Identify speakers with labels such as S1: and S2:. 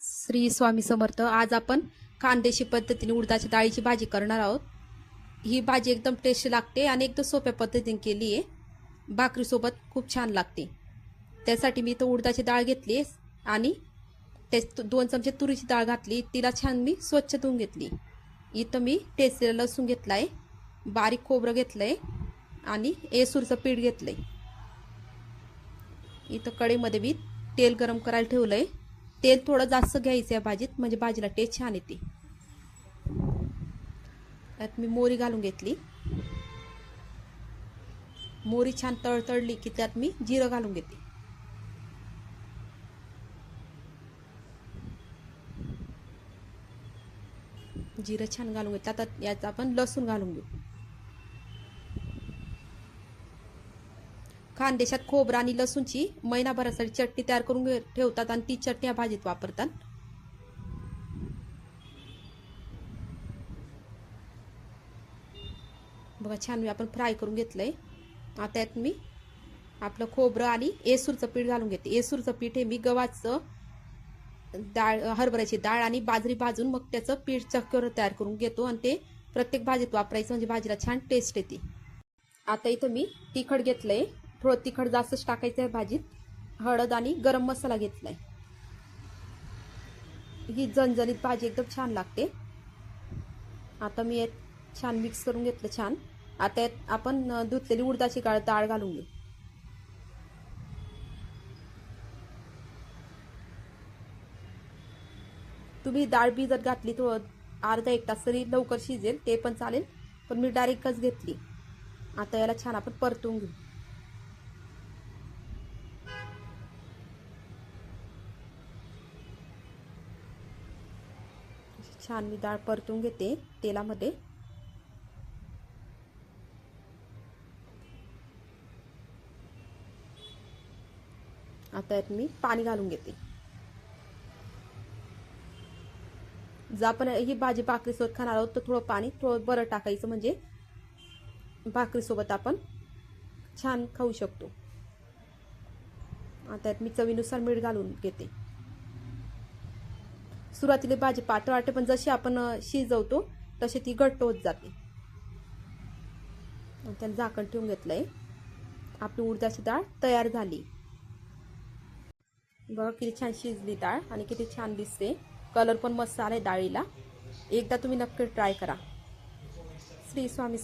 S1: श्री स्वामी समर्थ आज आपण खानदेशी पद्धतीने उडदाच्या डाळीची भाजी करणार आहोत. ही भाजी एकदम टेस्ट लागते आणि एकदम सोप्या पद्धतीने केली आहे. भाकरीसोबत खूप छान लागते. त्यासाठी मी इथं उडदाची डाळ घेतली आणि त्या दोन चमचे तुरीची डाळ घातली. तिला छान मी स्वच्छ धुवून घेतली. इथं मी टेस्टीला लसूण घेतला आहे बारीक खोबरं घेतलं आहे आणि एसूरचं पीठ घेतलं आहे इथं कढईमध्ये मी तेल गरम करायला ठेवलं आहे तेल थोडं जास्त घ्यायचं या भाजीत म्हणजे भाजीला टेस्ट छान येते. त्यात मी मोरी घालून घेतली. मोरी छान तळतळली की त्यात मी जिरं घालून घेते. जिरं छान घालून घेतलं. आता याचा आपण लसूण घालून घेऊ. खानदेशात खोबरं आणि लसूणची महिनाभरासाठी चटणी तयार करून घे- ठेवतात आणि ती चटणी या भाजीत वापरतात. बघा छान मी आपण फ्राय करून घेतलंय. आता यात मी आपलं खोबरं आणि एसूरचं पीठ घालून घेते. एसूरचं पीठ हे मी गव्हाचं डाळ हरभऱ्याची डाळ आणि बाजरी भाजून मग त्याचं पीठ चक्कर तयार करून घेतो आणि ते प्रत्येक भाजीत वापरायचं म्हणजे भाजीला छान टेस्ट येते. आता इथं मी तिखट घेतलंय. थोडं तिखट जास्तच टाकायचं आहे भाजीत. हळद आणि गरम मसाला घेतलाय. ही जणजणीत भाजी एकदम छान लागते. आता मी यात छान मिक्स करून घेतलं छान. आता यात आपण धुतलेली उडदाची गाळ डाळ घालून घेऊ. तुम्ही डाळ बी जर घातली तो अर्धा एक तास तरी लवकर शिजेल ते पण चालेल. पण मी डायरेक्टच घेतली. आता याला छान आपण परतून घेऊ. छान मी डाळ परतून घेते. तेलामध्ये. आता यात मी पाणी घालून घेते. जर आपण ही भाजी भाकरीसोबत खाणार आहोत तर थोडं पाणी थोडं बरं टाकायचं म्हणजे भाकरीसोबत आपण छान खाऊ शकतो. आता यात मी चवीनुसार मीठ घालून घेते. सुरुवातीला भाजी पातळ वाटते पण जशी आपण शिजवतो तशी ती घट्ट होत जाते. आणि त्याला झाकण ठेवून घेतलंय. आपली उडदाची डाळ तयार झाली. बघा किती छान शिजली डाळ आणि किती छान दिसते. कलर पण मस्त आलाय डाळीला. एकदा तुम्ही नक्की ट्राय करा. श्री स्वामी